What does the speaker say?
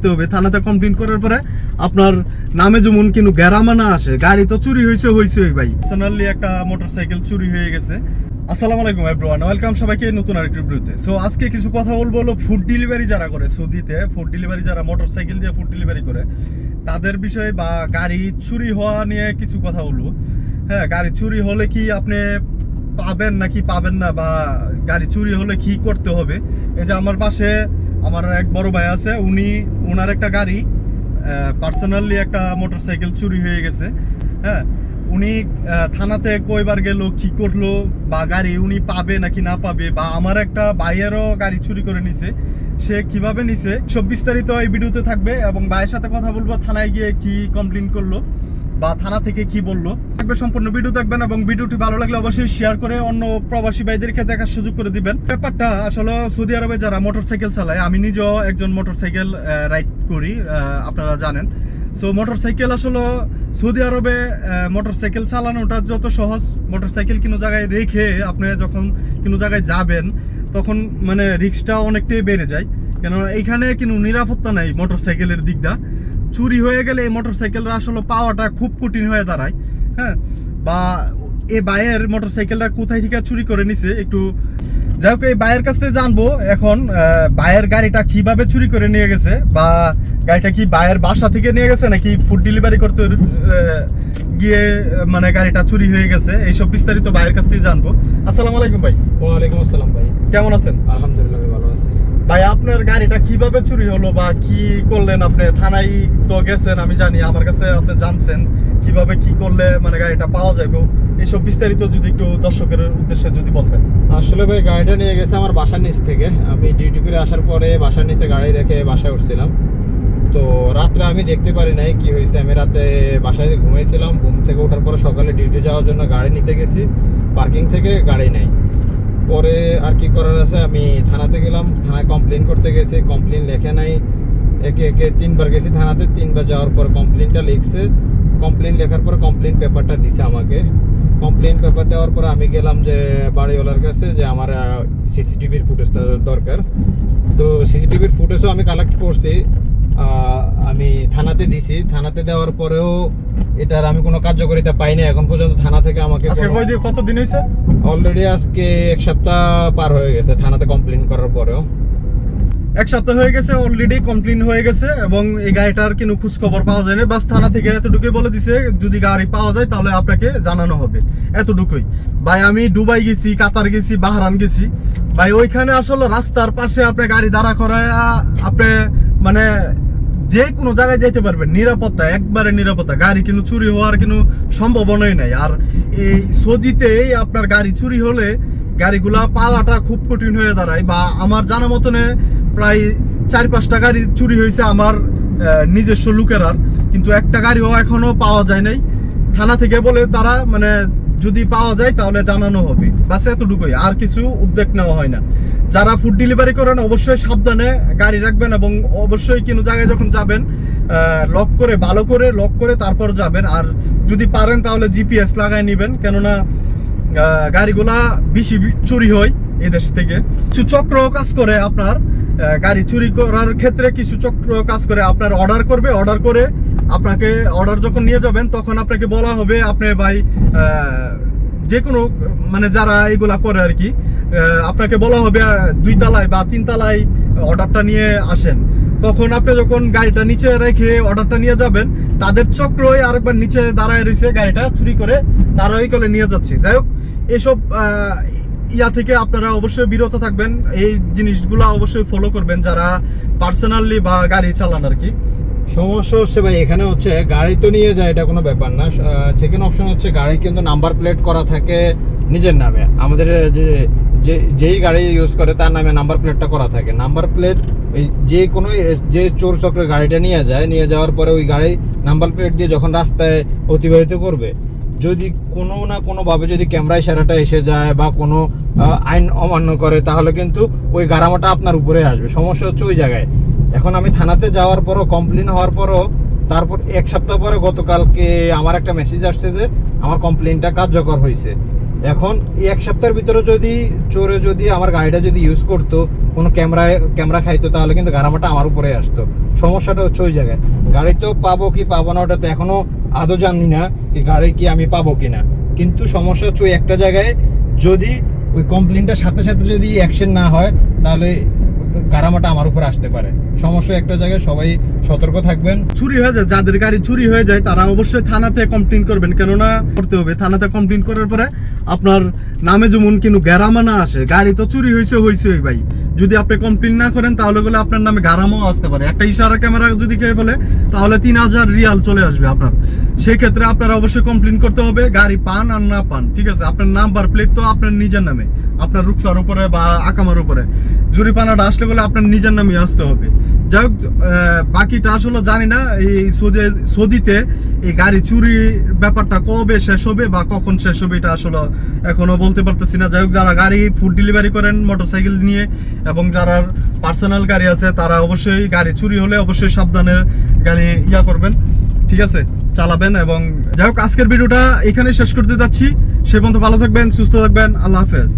করতে হবে। থানাতে কমপ্লেন করার পরে আপনার নামে যেমন কিন্তু গ্যারামা না আসে, গাড়ি তো চুরি হয়েছে হয়েছে ভাই। পার্সোনালি একটা মোটরসাইকেল চুরি হয়ে গেছে। আসসালামু আলাইকুম এভরিওয়ান ওয়েলকাম সবাইকে নতুন আরেকটি ভিডিওতে। সো আজকে কিছু কথা বলব হলো ফুড ডেলিভারি যারা করে সৌদিতে ফুড ডেলিভারি যারা মোটরসাইকেল দিয়ে ফুড ডেলিভারি করে, তাদের বিষয়ে বা গাড়ি চুরি হওয়া নিয়ে কিছু কথা বলব। হ্যাঁ গাড়ি চুরি হলে কি আপনি পাবেন নাকি পাবেন না বা গাড়ি চুরি হলে কি করতে হবে? এই যে আমার পাশে আমার এক বড় ভাই আছে, উনি ওনার একটা গাড়ি পার্সোনালি একটা মোটরসাইকেল চুরি হয়ে গেছে হ্যাঁ? উনি থানাতে কয়বার গেল, কি করল, বা গাড়ি উনি পাবে নাকি না পাবে, বা আমার একটা ভাইয়েরও গাড়ি চুরি করে নিছে, সে কীভাবে নিছে? সব বিস্তারিত এই ভিডিওতে থাকবে, এবং ভাইয়ের সাথে কথা বলব, থানায় গিয়ে কি কমপ্লেন করল। বা থানা থেকে কি বলল? থাকবে সম্পূর্ণ ভিডিও দেখবেন এবং ভিডিওটি ভালো লাগলে অবশ্যই শেয়ার করে অন্য প্রবাসী ভাইদেরকে দেখার সুযোগ করে দিবেন। ব্যাপারটা আসলে সৌদি আরবে যারা মোটরসাইকেল চালায়, আমি নিজেও একজন মোটরসাইকেল রাইড করি আপনারা জানেন। সো মোটরসাইকেল আসলে সৌদি আরবে মোটরসাইকেল চালানোটা যত সহজ মোটরসাইকেল কোনো জায়গায় রেখে আপনি যখন কোনো জায়গায় যাবেন, তখন মানে রিক্সটা অনেকটাই বেড়ে যায়। কেন এইখানে কোনো নিরাপত্তা নাই মোটরসাইকেলের দিকটা। চুরি হয়ে গেলে এই মোটরসাইকেলটা আসলে পাওয়াটা খুব কঠিন হয়ে দাঁড়ায় হ্যাঁ? বা এ বাইয়ের মোটরসাইকেলটা কোথায় থেকে চুরি করে নিছে একটু যাই হোক এই বাইয়ের কাছ থেকে জানব এখন আহ, বাইয়ের গাড়িটা কীভাবে চুরি করে নিয়ে গেছে বা গাড়িটা কি বাইয়ের বাসা থেকে নিয়ে গেছে নাকি ফুড ডেলিভারি করতে গিয়ে মানে গাড়িটা চুরি হয়ে গেছে? এইসব বিস্তারিত বাইয়ের কাছ থেকে জানব। আসসালামু আলাইকুম ভাই। ওয়ালাইকুম আসসালাম ভাই। কেমন আছেন? আলহামদুলিল্লাহ। ভাই, আপনার গাড়িটা কীভাবে চুরি হলো বা কি করলেন আপনি? থানায় তো গেছেন, আমি জানি, আমার কাছে আপনি জানছেন কীভাবে কি করলে মানে গাড়িটা পাওয়া যাবে। এইসব বিস্তারিত যদি একটু দর্শকের উদ্দেশ্যে যদি বলতেন। আসলে ভাই, গাড়িটা নিয়ে গেছে আমার বাসার নিচ থেকে। আমি ডিউটি করে আসার পরে বাসার নিচে গাড়ি রেখে বাসায় উঠছিলাম। তো রাত্রে আমি দেখতে পারি নাই কি হয়েছে। আমি রাতে বাসায় ঘুমিয়েছিলাম ঘুম থেকে ওঠার পরে সকালে ডিউটি যাওয়ার জন্য গাড়ি নিতে গেছি। পার্কিং থেকে গাড়ি নেই। পরে আর কি করার আছে, আমি থানাতে গেলাম, থানায় কমপ্লেন করতে গেছি কমপ্লেন লেখে নাই। একে একে তিনবার গেছি থানাতে, তিনবার যাওয়ার পর কমপ্লেনটা লিখছে। কমপ্লেন লেখার পর কমপ্লেন পেপারটা দিছে আমাকে। কমপ্লেন পেপার দেওয়ার পর আমি গেলাম যে বাড়িওয়ালার কাছে যে আমার সিসিটিভির ফুটেজটা দরকার। তো সিসিটিভির ফুটেজও আমি কালেক্ট করছি। আমি থানাতে দিছি। থানাতে দেওয়ার পরেও এটার আমি কোনো কার্যকারিতা পাইনি। এখন পর্যন্ত থানা থেকে আমাকে কত দিন হয়েছে? অলরেডি আজকে এক সপ্তাহ পার হয়ে গেছে থানাতে কমপ্লেন করার পরেও। এক সপ্তাহ হয়ে গেছে অলরেডি কমপ্লেন হয়ে গেছে এবং এই গাড়িটার কোনো খোঁজ খবর পাওয়া যায়নি। বাস থানা থেকে এতটুকুই বলে দিছে যদি গাড়ি পাওয়া যায় তাহলে আপনাকে জানানো হবে। এতটুকুই। ভাই আমি দুবাই গেছি কাতার গেছি বাহারান গেছি। ভাই ওইখানে আসলে রাস্তার পাশে আপনি গাড়ি দাঁড়া করায় আপনি মানে যে কোনো জায়গায় যাইতে পারবেন। নিরাপত্তা, একবারে নিরাপত্তা। গাড়ি কিন্তু চুরি হওয়ার কোনো সম্ভাবনাই নাই। আর এই সৌদিতেই আপনার গাড়ি চুরি হলে গাড়িগুলা পাওয়াটা খুব কঠিন হয়ে দাঁড়ায় বা আমার জানা মতনে প্রায় চার পাঁচটা গাড়ি চুরি হয়েছে আমার নিজস্ব লোকেরার। কিন্তু একটা গাড়িও এখনও পাওয়া যায় নাই। থানা থেকে বলে তারা মানে যদি পাওয়া যায় তাহলে জানানো হবে। বাস এতটুকুই, আর কিছু উদ্যোগ নেওয়া হয় না। যারা ফুড ডেলিভারি করেন, অবশ্যই সাবধানে গাড়ি রাখবেন এবং অবশ্যই কোনো জায়গায় যখন যাবেন লক করে, ভালো করে লক করে তারপর যাবেন। আর যদি পারেন তাহলে জিপিএস লাগাই নেবেন। কেননা গাড়িগুলা বেশি চুরি হয় এদেশ থেকে। কিছু চক্র কাজ করে আপনার গাড়ি চুরি করার ক্ষেত্রে কিছু চক্র কাজ করে, আপনার অর্ডার করবে অর্ডার করে আপনাকে অর্ডার যখন নিয়ে যাবেন, তখন আপনাকে বলা হবে আপনি ভাই যে কোনো মানে যারা এগুলা করে আর কি আপনাকে বলা হবে দুই তালায় বা তিন তালায় অর্ডারটা নিয়ে আসেন। তখন আপনি যখন গাড়িটা নিচে রেখে অর্ডারটা নিয়ে যাবেন, তাদের চক্রই আরেকবার নিচে দাঁড়ায় রয়েছে গাড়িটা চুরি করে তারাই করে নিয়ে যাচ্ছে। যাই হোক, এসব ইয়া থেকে আপনারা অবশ্যই বিরত থাকবেন। এই জিনিসগুলো অবশ্যই ফলো করবেন যারা পার্সোনালি বা গাড়ি চালান আর কি। সমস্যা হচ্ছে ভাই, এখানে হচ্ছে গাড়ি তো নিয়ে যায়, এটা কোনো ব্যাপার না। সেকেন্ড অপশন হচ্ছে গাড়ি কিন্তু নাম্বার প্লেট করা থাকে নিজের নামে। আমাদের যে যে, যেই গাড়ি ইউজ করে তার নামে নাম্বার প্লেটটা করা থাকে। নাম্বার প্লেট ওই যে কোনো যে চোর চক্রের গাড়িটা নিয়ে যায়, নিয়ে যাওয়ার পরে ওই গাড়ি নাম্বার প্লেট দিয়ে যখন রাস্তায় অতিবাহিত করবে, যদি কোনো না কোনোভাবে যদি ক্যামেরা ইশারাটা এসে যায় বা কোনো আইন অমান্য করে, তাহলে কিন্তু ওই গারামাটা আপনার উপরে আসবে। সমস্যা হচ্ছে ওই জায়গায়। এখন আমি থানাতে যাওয়ার পরও কমপ্লেন হওয়ার পরও, তারপর এক সপ্তাহ পরে গতকালকে আমার একটা মেসেজ আসছে যে, আমার কমপ্লেনটা কার্যকর হয়েছে। এখন এক সপ্তাহের ভিতরে যদি চোরে যদি আমার গাড়িটা যদি ইউজ করতো, কোনো ক্যামেরায়, ক্যামেরা খাইতো, তাহলে কিন্তু গারামাটা আমার উপরে আসতো। সমস্যাটা হচ্ছে ওই জায়গায়। গাড়ি তো পাবো কি পাবো না, ওটা তো এখনও আদৌ জানি না কি গাড়ি কি আমি পাবো কি না কিন্তু সমস্যা হচ্ছে ওই একটা জায়গায় যদি ওই কমপ্লেনটার সাথে সাথে যদি অ্যাকশন না হয়, তাহলে গারামাটা আমার উপরে আসতে পারে। সমস্যা একটা জায়গায় সবাই সতর্ক থাকবেন। চুরি হয়ে যায়, যাদের গাড়ি চুরি হয়ে যায়, তারা অবশ্যই থানাতে কমপ্লেন করবেন। কেননা করতে হবে, থানাতে কমপ্লেন করার পরে আপনার নামে যেমন কিন্তু গ্যারামা না আসে, গাড়ি তো চুরি হয়েছে হয়েছে ভাই। যদি আপনি কমপ্লেন না করেন, তাহলে বলে আপনার নামে গারামও আসতে পারে। একটা ইশারা ক্যামেরা যদি খেয়ে ফেলে তাহলে তিন হাজার রিয়াল চলে আসবে আপনার। সেই ক্ষেত্রে আপনারা অবশ্যই কমপ্লেন করতে হবে, গাড়ি পান আর না পান, ঠিক আছে? আপনার নাম্বার প্লেট তো আপনার নিজের নামে, আপনার রুকসার উপরে বা আকামার উপরে। জরিপানাটা আসলে বলে আপনার নিজের নামে আসতে হবে। যাই হোক বাকিটা আসলে জানি না, এই সৌদি সৌদিতে এই গাড়ি চুরির ব্যাপারটা কবে শেষ হবে বা কখন শেষ হবে এটা আসলে এখনও বলতে পারতেছি না। যাই হোক, যারা গাড়ি ফুড ডেলিভারি করেন মোটরসাইকেল নিয়ে এবং যারা পার্সোনাল গাড়ি আছে, তারা অবশ্যই গাড়ি চুরি হলে অবশ্যই সাবধানে গাড়ি ইয়া করবেন। ঠিক আছে? চালাবেন এবং যাই হোক, আজকের ভিডিওটা এখানে শেষ করতে যাচ্ছি। সে পর্যন্ত ভালো থাকবেন, সুস্থ থাকবেন, আল্লাহ হাফেজ।